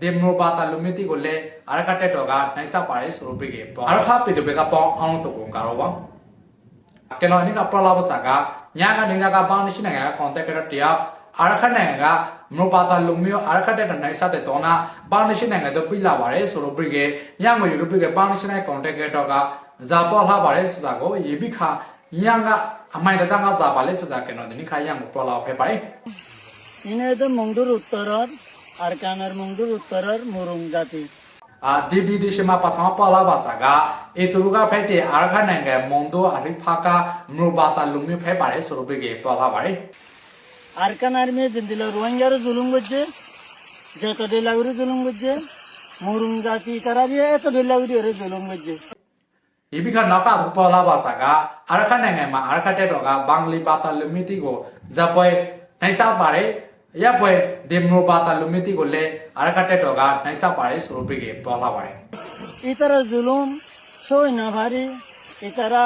ဒီမိုပါတာလူမျိုးတိကိုလည်းအာရကတက်တော်ကနိုင်ဆောက်ပါတယ်ဆိုလို့ပြခဲ့ပေါ့အာရဖပေသူဘက်ကပေါင်းအောင်ဆိုပုံကတော့ပေါ့ကျွန်တော်အနိကပလာပစာကညကနေကပေါင်းရှိနိုင်ငံက contact ကတရားအာရခတ်နိုင်ငံကမလိုပါတာလုံမျိုးအာရခတ်တဲ့နိုင်စတဲ့တော့နာပါနရှစ်နိုင်ငံတို့ပြလာပါတယ်ဆိုတော့ပြခဲ့ညငွေယူလို့ပြခဲ့ပါနရှစ်နိုင်ငံ contact ကတော့ကဇာပေါ်လှပါတယ်ဆိုတာကိုရေပိခါညံကအမိုင်တတငါဇာပါလေဆိုတာကျွန်တော်ဒီနေ့ခါရံကိုပေါ်လာဖဲပါတယ်နင်းတဲ့မုံတို့တော်တော် Arkanar mundur utparar murung jati. Dibi di shima patama pala basaga ituruga pete arka nenge mondo aripaka mrubasa lumi pe pare surubige pala pare. Arkanar me jindila ruangyaro zulum gujje jato de laguri zulum gujje murung jati karabiya eto de laguri zulum gujje. ဒီဘက်ကနောက်ကသပေါ်လာပါစားကအရခနိုင်ငံမှာအရခတက်တော်ကဘင်္ဂလီဘာသာလူမျိုးတွေကိုဇပွဲနိုင်စားပါတယ် အရက်ပွဲဒီမိုပါစာလူမျိုးတိကိုလည်းအာရကတက်တော်ကနိုင်ဆောက်ပါတယ်ဆိုလို့ပြေပေါ်လာပါတယ်။ इतरा जुलूम सोई ना भारी इतरा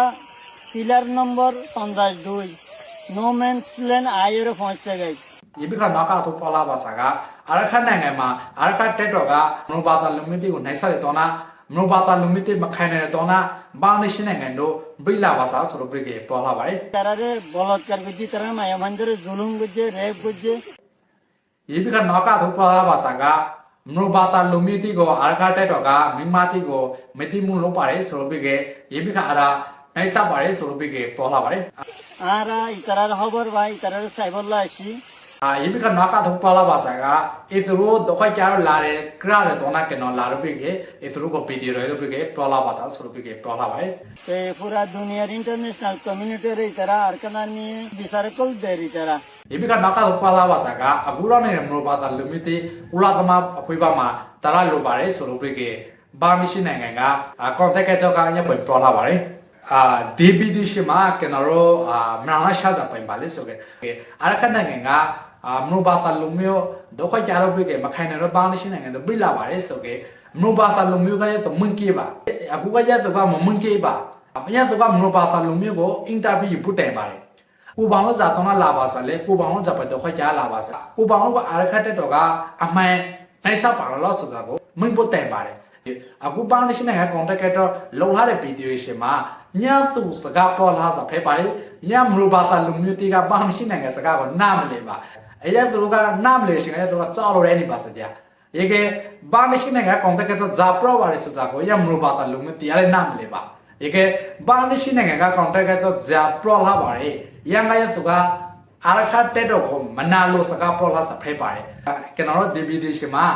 pillar number 52 no man's land आयर पहुंचे गए ဒီပြကနာကတော့ပေါ်လာပါစားကအာရခနိုင်ငံမှာအာရခတက်တော်ကမိုပါစာလူမျိုးတိကိုနိုင်ဆောက်တဲ့တော်နာမိုပါစာလူမျိုးတိမခံနိုင်တဲ့တော်နာဘာနေရှင်နိုင်ငံတို့ဘိလာပါစာဆိုလို့ပြေပေါ်လာပါတယ်။တရရဲဘောလတ်ကကြည့်တရမယမန္တရဇူလုံကြည့်ရဲကြည့် 예비가 나가 도파라 바사가 mnobasa lomi ti go arka tai to ga mingma ti go meti mu lo pare so bi ge ye bi kha ara nai sa pare so bi ge to la pare ara itara hobor bai itara sai bolla ashi အာယိပကနာကထုပလာဘာစာကအစ်ရိုဒခိုကျာလာရဲကရရတော့နာကနော်လာရုပိကေအစ်ရိုကိုပီတီရဲရုပိကေပလာဘာစာဆိုရုပိကေပလာဘာအဲပူရာဒုနီယာအင်တာနက်နယ်ကွန်မြူနတီရဲတရာအရကနာနီဒီစာရကလ်ဒေရီတရာဒီပကနာကတော့ပါလာပါစားကအခုတော့နေမလို့ပါတာလူမျိုးတိဥလာသမအဖွဲ့ပါမှာတရလိုပါတယ်ဆိုလို့တွေ့ခဲ့ဘာမရှင်နိုင်ငံက contact ကတော့ကညပွင့်ပေါ်လာပါတယ် အာ DBD ရှိမှာကျွန်တော်တို့အာမနာရှာစာပိုင်ပါလေဆိုကေအရခနိုင်ငံကအာမနိုဘာသာလူမျိုးဒုက္ခကြတော့ပြကေမခိုင်နေတော့ဘာမရှိနိုင်ငံတော့ပြလာပါတယ်ဆိုကေမနိုဘာသာလူမျိုးကရတော့မွန်ကေပါအခုကရတော့ကမမွန်ကေပါမရတော့ကမနိုဘာသာလူမျိုးကိုအင်တာဗျူးပုတ်တိုင်ပါတယ်ကိုပေါင်းလို့ဇာတောင်းလာပါစားလေကိုပေါင်းလို့ဇာပတ်တော့ခွက်ကြလာပါစားကိုပေါင်းလို့ကအာရခတ်တဲ့တော့ကအမှန်နိုင်ဆောက်ပါလို့ဆိုတာကိုမင်းဖို့တိုင်ပါတယ် အခုပေါင်းလို့ရှိနေကကွန်တက်ကတော့လုံလာတဲ့ဗီဒီယိုရှင်မှာညသူစကားပေါ်လာစားဖဲပါလေညမရဘာသာလူမျိုးတီကပေါင်းလို့ရှိနေကစကားကိုနားမလဲပါအဲ့ရသူကနားမလဲရှင်ကတော့ကြောက်လို့ရနေပါစတဲ့ရေကဘာလို့ရှိနေကကွန်တက်ကတော့ဇာပရောပါလေစစားကိုညမရဘာသာလူမျိုးတီရနားမလဲပါရေကဘာလို့ရှိနိုင်ငံကကောင်တက်ကတော့ဇာပရောလာပါတယ်ရန်ကရစုကအာရခတ်တက်တော့ကိုမနာလို့စကားပရောလာစဖဲပါတယ်ကျွန်တော်တို့ DVD ရှင်မှာ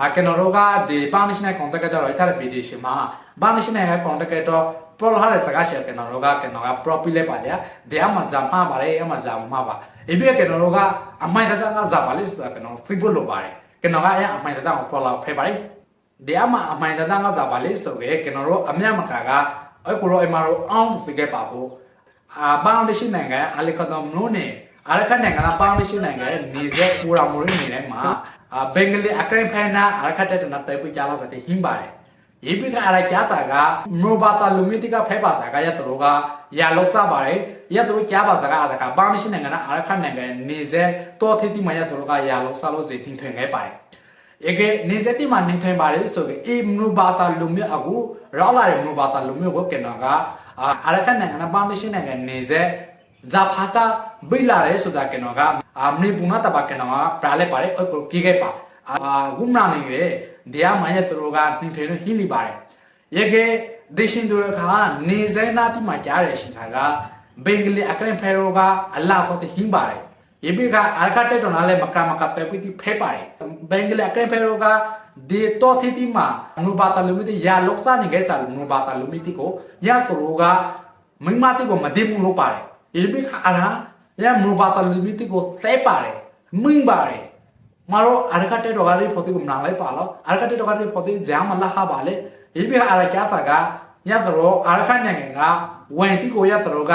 အာကျွန်တော်တို့ကဒီဘာလို့ရှိနေကောင်တက်ကတော့အဲ့ဒါ video ရှင်မှာဘာလို့ရှိနေကကောင်တက်ကတော့ပရောလာတဲ့စကားရှင်ကျွန်တော်တို့ကကျွန်တော်က properly လေပါလေဒီအမှဇာမှာပါတယ်အမှဇာမှာပါအပြီးကျွန်တော်တို့ကအမိုင်တကကဇာပါလိစကျွန်တော် Facebook လုပ်ပါတယ်ကျွန်တော်ကအဲ့အမိုင်တကကိုပရောလာဖဲပါတယ်ဒီအမှအမိုင်တကကဇာပါလိဆိုရဲကျွန်တော်တို့အမြတ်မကာကအဲ့ကိုတော့အမတို့အောင်ဖိခဲ့ပါဘူးအာဘင်္ဂလားဒေ့ရှ်နိုင်ငံအလီခဒမ်နိုးနေ အရခတ်နိုင်ငံကဘင်္ဂလားဒေ့ရှ်နိုင်ငံရဲ့နေဆက်ပူရာမူရင်းနေတဲ့မှာအာဘင်္ဂလီအကရင်ဖဲနာအရခတ်တဲ့နတ်တဲ့ပြကြလာစတဲ့ဟင်းပါတယ်ရေပိကအရကြားစာကမိုဘာသာလူမီတီကဖဲပါစာကရသလိုကရာလောက်စားပါတယ်ရသလိုကြားပါစာကအားတခါဘင်္ဂလားဒေ့ရှ်နိုင်ငံကအရခတ်နိုင်ငံနေဆက်တော်ထီတီမရသလိုကရာလောက်စားလို့စေထင်ထွင်ခဲ့ပါတယ်ရေကနေစတိမှာနေထိုင်ပါလေဆိုပြီးအေမနူဘာသာလူမျိုးအခုရောက်လာတဲ့မနူဘာသာလူမျိုးကိုကျွန်တော်ကအာရခနိုင်ငံနဲ့ပါမရှင်နိုင်ငံနေဆက် ဇာဖာတာဘိလာရဲဆိုတာကျွန်တော်ကအာမနီပူနာတပါကျွန်တော်ကပြလိုက်ပါတယ်အဲ့ကိုကြီးခဲ့ပါအာဝုမနာနေရဘရားမရဲ့သူတို့ကနှင်ထင်လို့ဟိလိပါတယ်ရေကဲဒေရှင်တို့ခါနေဇဲနာတိမှာကြားရရှင်ခါကဘင်္ဂလီအကရင်ဖဲရောကအလာဖို့တဟင်းပါတယ်ယေဘိကအာခတက်တော်နာလဲမကမကပဲပိတိဖဲပါတယ်ဘင်္ဂလီအကရင်ဖဲရောကဒီတော့တိတိမှာနုဘာသလူမီတိရာလောက်စားနေခဲ့စားနုဘာသလူမီတိကိုရာသူတို့ကမိမတိကိုမဒီမှုလုပ်ပါတယ် ယေဘိခအရာရဲ့မူပါစလူမီတီကိုစဲပါတယ်မိန်ပါတယ်မရောအရကတဲ့တော့ကလေးဖို့တိကမနာလိုက်ပါလားအရကတဲ့တော့ကလေးဖို့တိဂျာမလာခပါလေယေဘိခအရာကျဆာကညသရောအရခနိုင်ငံကဝန်တီကိုရသရောက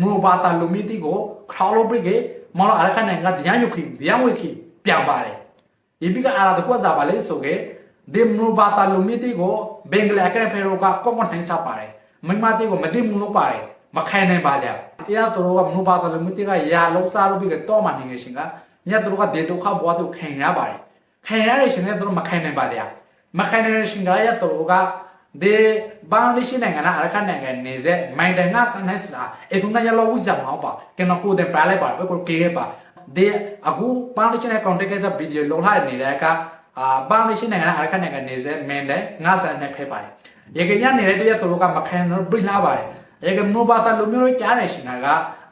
မူပါစလူမီတီကိုခေါလို့ပြိကေမရောအရခနိုင်ငံကတရားယုခိတရားဝိခိပြန်ပါတယ်ယေဘိခအရာတကွာစားပါလေဆိုကေဒီမူပါစလူမီတီကိုဘင်္ဂလားကရဖေရောကကောကွန်ထိုင်းစားပါတယ်မိမတီကိုမတိမှုလို့ပါတယ်မခိုင်နိုင်ပါကြအရာသူတို့ကမနူဘာသာလူမီတီကရာလုံးစားလို့ပြီးတော့မှနေငယ်ရှင်ကညသူတို့ကဒေတုခဘွားတို့ခင်ရပါတယ်ခခိုင်ရတဲ့ရှင်လည်းသူတို့မခိုင်နိုင်ပါတရားမခိုင်နိုင်တဲ့ရှင်ကရသူတို့ကဒီဘန်လေးရှိနိုင်ငံလားအရခနိုင်ငံနေစေမိုင်တန်ငါစနက်စာအဖုန်ကရလောဝိဇာမောပါကနကိုတဲ့ပါလိုက်ပါကိုကေပါဒီအခုဘန်လေးရှိတဲ့ contact ကဗီဒီယိုလုံးလိုက်နေတဲ့ကအာဘန်လေးရှိနိုင်ငံလားအရခနိုင်ငံနေစေမန်တန်ငါစနက်ဖဲပါတယ်ရေကရနေတဲ့တည်းသူတို့ကမခိုင်တော့ပြလာပါတယ် ရေကမိုဘာသာလူမျိုးကြားနေရှင်က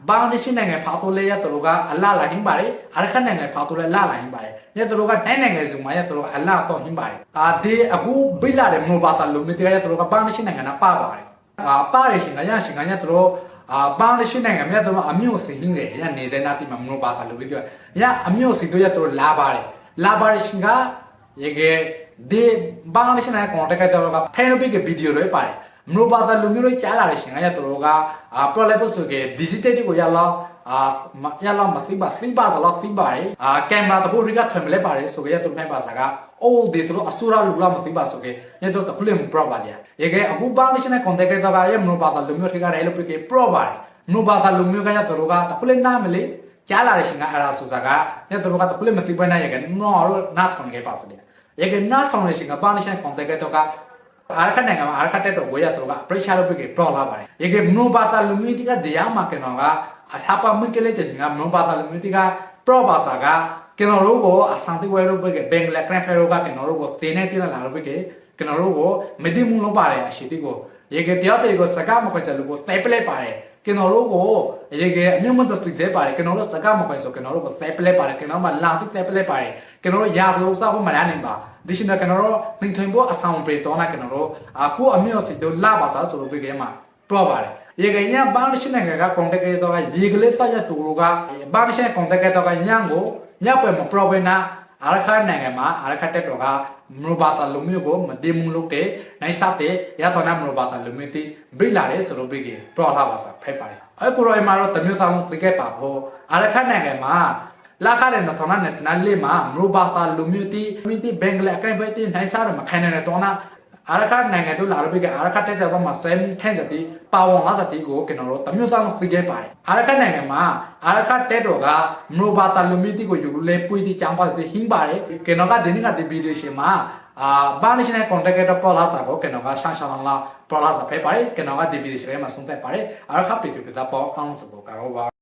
ဘာလို့ရှိနိုင်ငံဖောက်တိုလဲရသူတို့ကအလာလာဟင်းပါတယ်အရခနိုင်ငံဖောက်တိုလဲလာလာဟင်းပါတယ်ညသူတို့ကနိုင်နိုင်ငံစုမှာရသူတို့ကအလာဆောဟင်းပါတယ်အာဒီအခုဘိလာတဲ့မိုဘာသာလူမျိုးတရားရသူတို့ကဘာလို့ရှိနိုင်ငံနာပါပါတယ်အာပါရရှင်ကရရှင်ကရသူတို့အာဘာလို့ရှိနိုင်ငံမြတ်သူတို့အမျိုးစင်းဟင်းတယ်ရနေစနာတိမှာမိုဘာသာလူမျိုးရအမျိုးစင်းတို့ရသူတို့လာပါတယ်လာပါတယ်ရှင်ကရေကဒီဘာလို့ရှိနိုင်ငံကွန်တက်ကတော့ကဖဲနိုပိကဗီဒီယိုတွေပါတယ် မနိုဘာသာလူမျိုးတွေကြားလာတဲ့ရှင်ကရသူတို့ကအာပရိုလက်ပုတ်ဆိုကေဒီဂျစ်တက်ကိုရလောက်အာရလောက်မသိပါသိပါစလောက်သိပါတယ်အာကင်မရာတခုရိကထွင်မလဲပါတယ်ဆိုကေရသူတို့ပါစားကအိုးဒီသူတို့အဆူရာလူလာမသိပါဆိုကေရသူတို့တခုလည်းမပရောပါဗျာရေကအခုဘာလို့ရှိနေကွန်တက်ကတော့ကရမနိုဘာသာလူမျိုးတွေကလည်းပြကေပရောပါတယ်မနိုဘာသာလူမျိုးကရသူတို့ကတခုလည်းနားမလဲကြားလာတဲ့ရှင်ကအရာဆိုစားကရသူတို့ကတခုလည်းမသိပါနိုင်ရကနော်တော့နားထောင်နေပါစတယ်ရေကနားထောင်နေရှင်ကဘာလို့ရှိနေကွန်တက် ကတော့ကအာရခနိုင်ငံမှာအာရခတက်တော့ဝေးရဆိုတော့ပရိရှာလို့ပြကေပရောလာပါတယ်ရေကေမနိုဘာသာလူမျိုးတိကတရားမှာကနော်ကအထာပမကလေးချင်ကမနိုဘာသာလူမျိုးတိကပရောဘာသာ ကကနော်တို့ကိုအစံတိဝဲလို့ပြကေဘင်္ဂလားကရန်ဖဲရောကကနော်တို့ကိုသေနေတိလာလို့ပြကေကနော်တို့ကိုမဒီမှုလုံးပါတယ်အရှိတိကိုရေကေတရားတေကိုစကားမကွက်ချလို့ကိုစပလက်ပါတယ်ကနော်တို့ကိုရေကေအမျိုးမတစစ်စေပါတယ်ကနော်တို့စကားမကွက်ဆိုကနော်တို့ကိုစပလက်ပါတယ်ကနော်မလာတိစပလက်ပါတယ်ကနော်တို့ရာလို့စားဖို့မရနိုင်ပါဒီရှင်ကကျွန်တော်တို့နှင်ထွင်ဖို့အဆောင်ပြေတော့နာကျွန်တော်တို့အခုအမျိုးစစ်တို့လာပါစားဆိုလို့ပြခဲ့မှာတွားပါတယ်ရေကရဘာလို့ရှင်နိုင်ငံကကွန်တက်ကေတော့ရေကလေးဆက်ရဆိုလို့ကဘာလို့ရှင်ကွန်တက်ကေတော့ရန်ကိုညပွဲမပရောဘယ်နာ အာရခနိုင်ငံမှာအာရခတက်တော့ကမရဘာသာလူမျိုးကိုမတိမှုလုပ်တဲ့နိုင်စားတဲ့ရတော့နာမရဘာသာလူမျိုးတိဘိလာရဲဆိုလို့ပြခဲ့ပရောလာပါစားဖက်ပါတယ်အခုတော့အမှတော့တမျိုးသားလုံးစိတ်ကပါဖို့အာရခနိုင်ငံမှာလာခတဲ့နော်ထောင်းနာစနလေးမှာမရဘာသာလူမျိုးတိမိတိဘင်္ဂလားကဲဘဲတိနိုင်စားရမခိုင်နေတဲ့တော့နာ အာရခနိုင်ငံတို့လာလို့ပြကအာရခတက်တဲ့ဘက်မှာစမ်ထန်စတိပါဝန်လာစတိကိုကျွန်တော်တို့တမျိုးသားလုံးစိတ်ကပါတယ်အာရခနိုင်ငံမှာအာရခတက်တော့ကမရဘာသာလူမျိုးတိကိုယူလဲပွေးတိချောင်းပါတယ်ဟင်းပါတယ်ကျွန်တော်ကဒီနေ့ကဒီဗီဒီယိုရှင်မှာအာဘာနရှင်ကွန်တက်တဲ့ပေါ်လာစာကိုကျွန်တော်ကရှန်ရှန်လာပေါ်လာစာဖဲပါတယ်ကျွန်တော်ကဒီဗီဒီယိုရှင်မှာဆုံးသက်ပါတယ်အာရခပီတူပြတာပေါ်အောင်စဘောကတော့